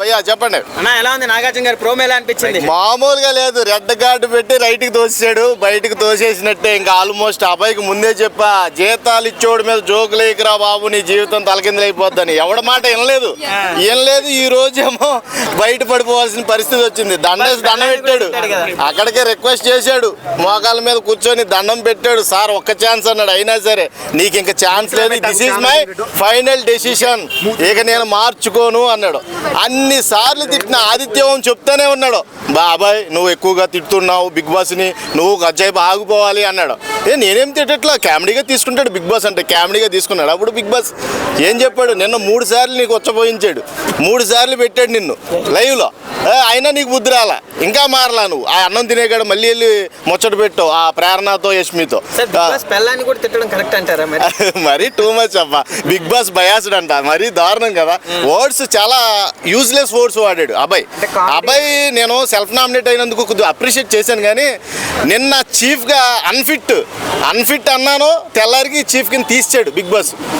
భయ్యా చెప్పండి. అన్న ఎలా ఉంది నాగార్జున గారి ప్రోమో ఎలా అనిపించింది? మామూలుగా లేదు రెడ్ కార్డు పెట్టి రైట్కి తోసాడు బయటికి తోసేసినట్టే. ఇంకా ఆల్మోస్ట్ అబ్బాయికి ముందే చెప్పా జీతాలు ఇచ్చోడి మీద జోకులు లేకరా బాబు నీ జీవితం తలకిందులైపోద్దని ఎవడ మాట వినలేదు. వినలేదు ఈ రోజేమో బయట పడిపోవాల్సిన పరిస్థితి వచ్చింది. దండేసి దండం పెట్టాడు. అక్కడికే రిక్వెస్ట్ చేశాడు. మోకాల మీద కూర్చొని దండం పెట్టాడు. సార్ ఒక్క ఛాన్స్ అన్నాడు. అయినా సరే నీకు ఇంకా ఛాన్స్ లేదు. This is my final decision ఇక నేను మార్చుకోను అన్నాడు. అన్ని సార్లు తిట్టిన ఆదిత్యం చెప్తానే ఉన్నాడు. బాబాయ్ నువ్వు ఎక్కువగా తిడుతున్నావు బిగ్ బాస్ని నువ్వు గజ్జాయి ఆగిపోవాలి అన్నాడు. ఏ నేనేం తిట్టట్లా? కామెడీగా తీసుకుంటాడు బిగ్ బాస్ అంటే కామెడీగా తీసుకున్నాడు అప్పుడు బిగ్ బాస్. ఏం చెప్పాడు? నిన్న మూడు సార్లు నీకు వచ్చపోయించాడు మూడు సార్లు పెట్టాడు నిన్ను లైవ్లో. ఏ, అయినా నీకు బుద్ధి రాలా? ఇంకా మారలా నువ్వు? ఆ అన్నం తినేగాడు మళ్ళీ వెళ్ళి ముచ్చట పెట్టావు ఆ ప్రేరణతో యష్మితో. మరి? టూ మచ్ అబ్బా. బిగ్ బాస్ బయాస్డ్ అంట. మరీ దారుణం కదా. వర్డ్స్ చాలా యూజ్లెస్ వర్డ్స్ వాడాడు. అబ్బాయి అబ్బాయి నేను సెల్ఫ్ నామినేట్ అయినందుకు కొద్దిగా అప్రిషియేట్ చేశాను కానీ నిన్న చీఫ్గా అన్ఫిట్ అన్ఫిట్ అన్నాను తెల్లారికి చీఫ్ కింద తీసాడు బిగ్ బాస్.